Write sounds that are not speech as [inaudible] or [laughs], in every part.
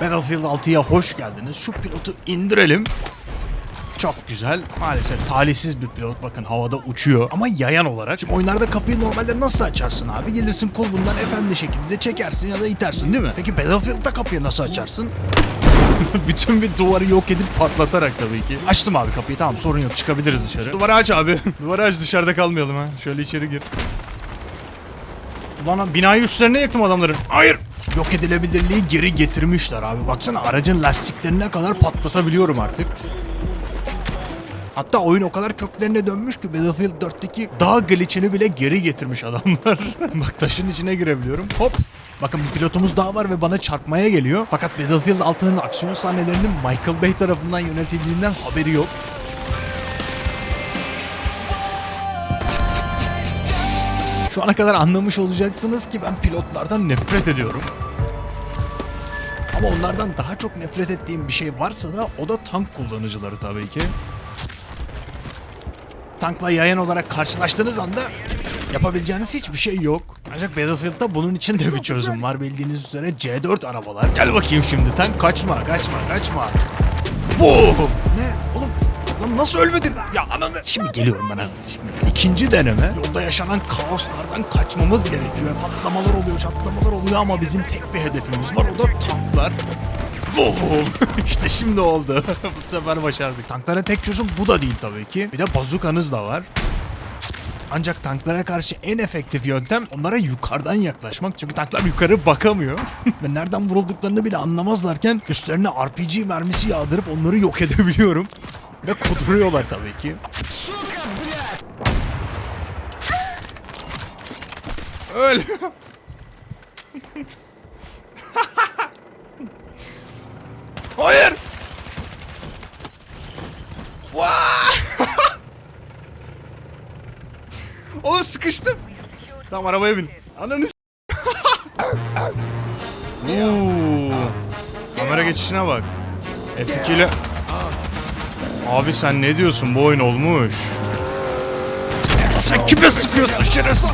Battlefield 6'ya hoş geldiniz. Şu pilotu indirelim. Çok güzel. Maalesef talihsiz bir pilot bakın havada uçuyor. Ama yayan olarak. Şimdi oyunlarda kapıyı normalde nasıl açarsın abi? Gelirsin kolundan efendi şekilde çekersin ya da itersin değil mi? Peki Battlefield'da kapıyı nasıl açarsın? [laughs] Bütün bir duvarı yok edip patlatarak tabii ki. Açtım abi kapıyı tamam sorun yok çıkabiliriz dışarı. Şu duvarı aç abi. [laughs] duvarı aç dışarıda kalmayalım ha. Şöyle içeri gir. Ulan binayı üstlerine yaktım adamların. Hayır. Yok edilebilirliği geri getirmişler abi. Baksana aracın lastiklerine kadar patlatabiliyorum artık. Hatta oyun o kadar köklerine dönmüş ki Battlefield 4'teki dağ glitch'ini bile geri getirmiş adamlar. [laughs] Bak taşın içine girebiliyorum. Hop. Bakın bir pilotumuz daha var ve bana çarpmaya geliyor. Fakat Battlefield 6'nın aksiyon sahnelerinin Michael Bay tarafından yönetildiğinden haberi yok. Şu ana kadar anlamış olacaksınız ki ben pilotlardan nefret ediyorum. Ama onlardan daha çok nefret ettiğim bir şey varsa da o da tank kullanıcıları tabii ki. Tankla yayan olarak karşılaştığınız anda yapabileceğiniz hiçbir şey yok. Ancak Battlefield'da bunun için de bir çözüm var. Bildiğiniz üzere C4 arabalar. Gel bakayım şimdi tank kaçma kaçma kaçma. Boom! Ne? Lan nasıl ölmedin? Ya ananı. Şimdi geliyorum ben anasını sikmeye. İkinci deneme. Yolda yaşanan kaoslardan kaçmamız gerekiyor. Patlamalar oluyor, çatlamalar oluyor ama bizim tek bir hedefimiz var. O da tanklar. Boom! [laughs] işte şimdi oldu. [laughs] Bu sefer başardık. Tanklara tek çözüm bu da değil tabii ki. Bir de bazukanız da var. Ancak tanklara karşı en efektif yöntem onlara yukarıdan yaklaşmak. Çünkü tanklar yukarı bakamıyor. [laughs] Ve nereden vurulduklarını bile anlamazlarken üstlerine RPG mermisi yağdırıp onları yok edebiliyorum. Ve kuduruyorlar tabii ki. Öl. [laughs] Hayır. [laughs] Oğlum sıkıştım. Tamam arabaya bin. Ananı. [laughs] Kamera geçişine bak. F2 ile... Abi sen ne diyorsun? Bu oyun olmuş. Sen kime sıkıyorsun şerefsiz?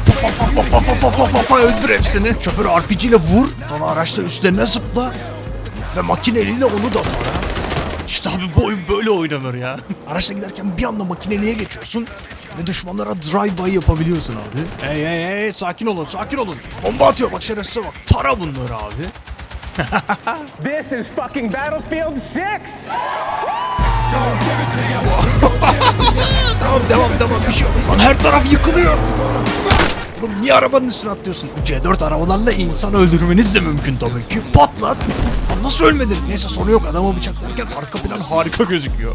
Öldür hepsini. Şoförü RPG ile vur. Sonra araçla üstlerine zıpla. Ve makineliyle onu da tara. İşte abi bu oyun böyle oynanır ya. [laughs] Araçla giderken bir anda makineliğe geçiyorsun. Ve düşmanlara drive-by yapabiliyorsun abi. Hey hey hey sakin olun sakin olun. Bomba atıyor bak şerefsize bak. Tara bunları abi. [laughs] This is fucking Battlefield 6! Tamam devam devam bir şey olmaz. Lan her taraf yıkılıyor. Oğlum niye arabanın üstüne atlıyorsun? Bu C4 arabalarla insan öldürmeniz de mümkün tabii ki. Patlat. Lan nasıl ölmedin? Neyse sorun yok adamı bıçaklarken arka plan harika gözüküyor.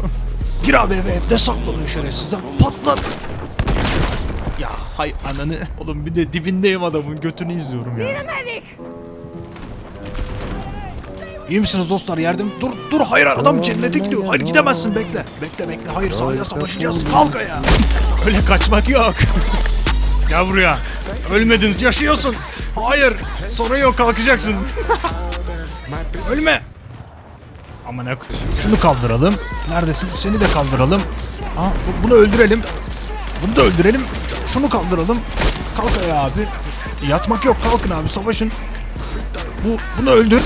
Gir abi eve evde saklanıyor şerefsizler. Patlat. Ya hay ananı. Oğlum bir de dibindeyim adamın götünü izliyorum ya. medic! İyi misiniz dostlar yardım? Dur dur hayır adam cennete gidiyor. Hayır gidemezsin bekle. Bekle bekle hayır sahile savaşacağız. Kalk ayağa. Öyle kaçmak yok. Gel buraya. Ölmedin yaşıyorsun. Hayır sorun yok kalkacaksın. Ölme. Aman ne Şunu kaldıralım. Neredesin? Seni de kaldıralım. Bu- bunu öldürelim. Bunu da öldürelim. Ş- şunu kaldıralım. Kalk ayağa abi. Yatmak yok kalkın abi savaşın. Bu, bunu öldür.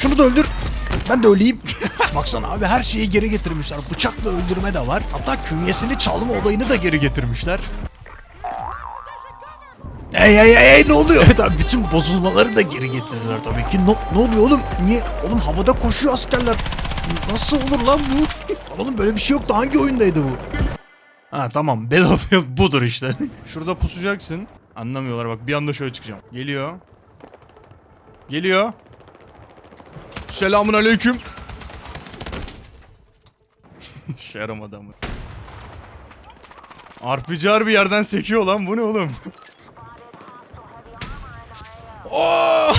Şunu da öldür. Ben de öleyim. [laughs] Baksana abi her şeyi geri getirmişler. Bıçakla öldürme de var. Hatta künyesini çalma olayını da geri getirmişler. Hey hey hey hey ne oluyor? Evet abi bütün bozulmaları da geri getirdiler tabii ki. Ne, ne oluyor oğlum? Niye? Oğlum havada koşuyor askerler. Nasıl olur lan bu? Oğlum böyle bir şey yoktu. Hangi oyundaydı bu? Ha tamam Battlefield budur işte. [laughs] Şurada pusacaksın. Anlamıyorlar bak bir anda şöyle çıkacağım. Geliyor. Geliyor. Selamun aleyküm. [laughs] İşe yaramadı ama. Arpıcar bir yerden sekiyor lan bu ne oğlum? Oo!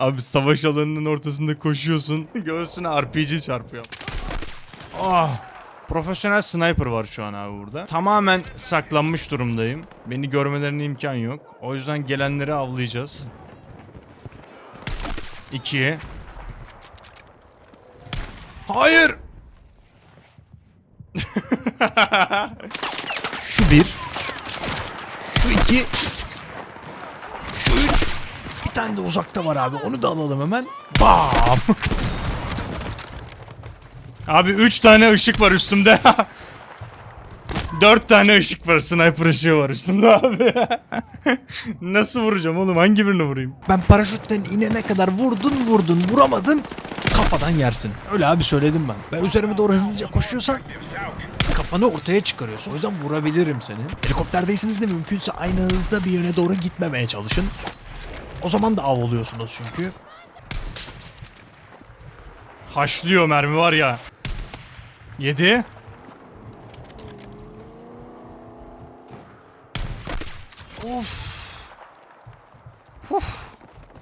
[laughs] Abi savaş alanının ortasında koşuyorsun. Göğsüne RPG çarpıyor. Ah! Profesyonel sniper var şu an abi burada. Tamamen saklanmış durumdayım. Beni görmelerine imkan yok. O yüzden gelenleri avlayacağız. 2 Hayır. [laughs] Şu bir. Şu iki. Şu üç. Bir tane de uzakta var abi. Onu da alalım hemen. Bam. abi 3 tane ışık var üstümde. [laughs] 4 tane ışık var. Sniper ışığı var üstümde abi. [laughs] Nasıl vuracağım oğlum? Hangi birini vurayım? Ben paraşütten inene kadar vurdun vurdun vuramadın. Kafadan yersin. Öyle abi söyledim ben. Ben üzerime doğru hızlıca koşuyorsan kafanı ortaya çıkarıyorsun. O yüzden vurabilirim seni. Helikopterdeyseniz de mümkünse aynı hızda bir yöne doğru gitmemeye çalışın. O zaman da av oluyorsunuz çünkü. Haşlıyor mermi var ya. Yedi. Of. Uf.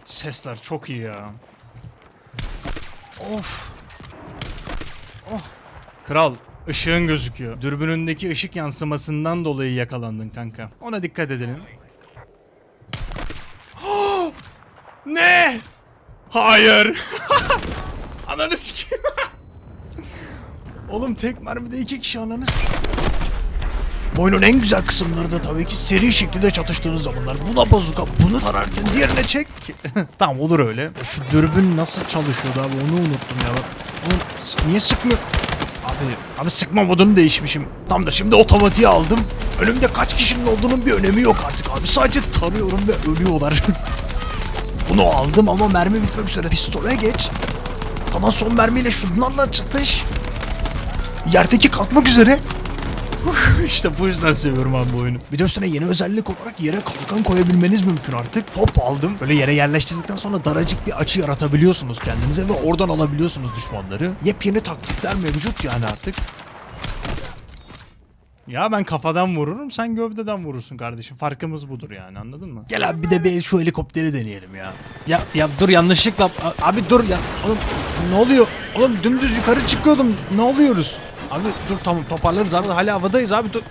Sesler çok iyi ya. Of. Oh. Kral, ışığın gözüküyor. Dürbünündeki ışık yansımasından dolayı yakalandın kanka. Ona dikkat edelim. ne? Hayır. [laughs] ananı sikeyim. [laughs] Oğlum tek mermide iki kişi ananı sikeyim. Bu oyunun en güzel kısımları da tabii ki seri şekilde çatıştığınız zamanlar. Buna bazuka, bunu tararken diğerine çek. [laughs] tamam olur öyle. Şu dürbün nasıl çalışıyordu abi onu unuttum ya. Bak, niye sıkmıyor? Abi, abi sıkma modunu değişmişim. Tam da şimdi otomatiğe aldım. Önümde kaç kişinin olduğunun bir önemi yok artık abi. Sadece tarıyorum ve ölüyorlar. [laughs] Bunu aldım ama mermi bitmek üzere. Pistole geç. Kalan son mermiyle şunlarla çatış. Yerdeki kalkmak üzere. [laughs] işte bu yüzden seviyorum abi bu oyunu. Bir yeni özellik olarak yere kalkan koyabilmeniz mümkün artık. Hop aldım. Böyle yere yerleştirdikten sonra daracık bir açı yaratabiliyorsunuz kendinize ve oradan alabiliyorsunuz düşmanları. Yepyeni taktikler mevcut yani artık. Ya ben kafadan vururum sen gövdeden vurursun kardeşim. Farkımız budur yani anladın mı? Gel abi bir de bir şu helikopteri deneyelim ya. Ya ya dur yanlışlıkla abi dur ya. Oğlum ne oluyor? Oğlum dümdüz yukarı çıkıyordum. Ne oluyoruz? Abi dur tamam toparlarız abi. Hala havadayız abi dur.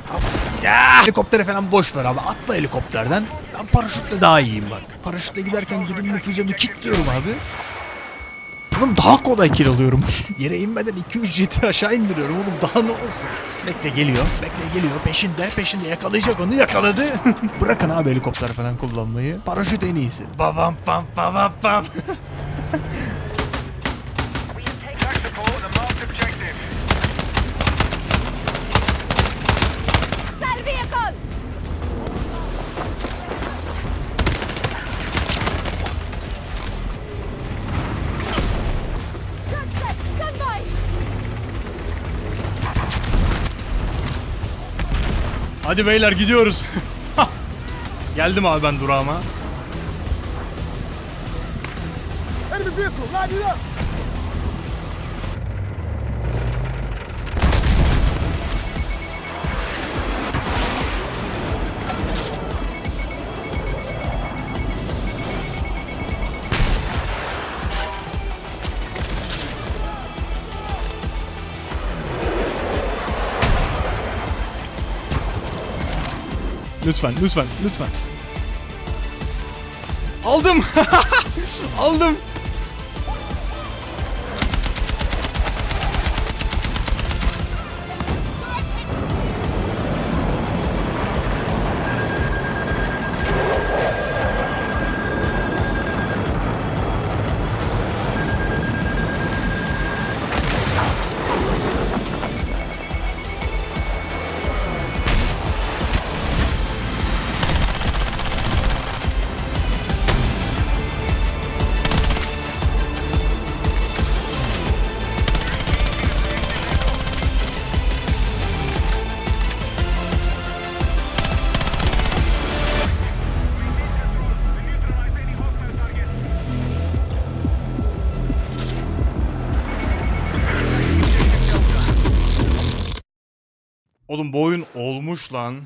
Ya helikoptere falan boş ver abi. Atla helikopterden. Ben paraşütle daha iyiyim bak. Paraşütle giderken güdümlü füzemi kilitliyorum abi. Oğlum daha kolay kill alıyorum. [laughs] Yere inmeden 2-3 jeti aşağı indiriyorum oğlum daha ne olsun. Bekle geliyor. Bekle geliyor. Peşinde. Peşinde yakalayacak onu yakaladı. [laughs] Bırakın abi helikopter falan kullanmayı. Paraşüt en iyisi. Babam pam pam pam. [laughs] Hadi beyler gidiyoruz. [laughs] Geldim abi ben durağıma. Lütfen, lütfen, lütfen. Aldım. [laughs] Aldım. Oğlum bu oyun olmuş lan.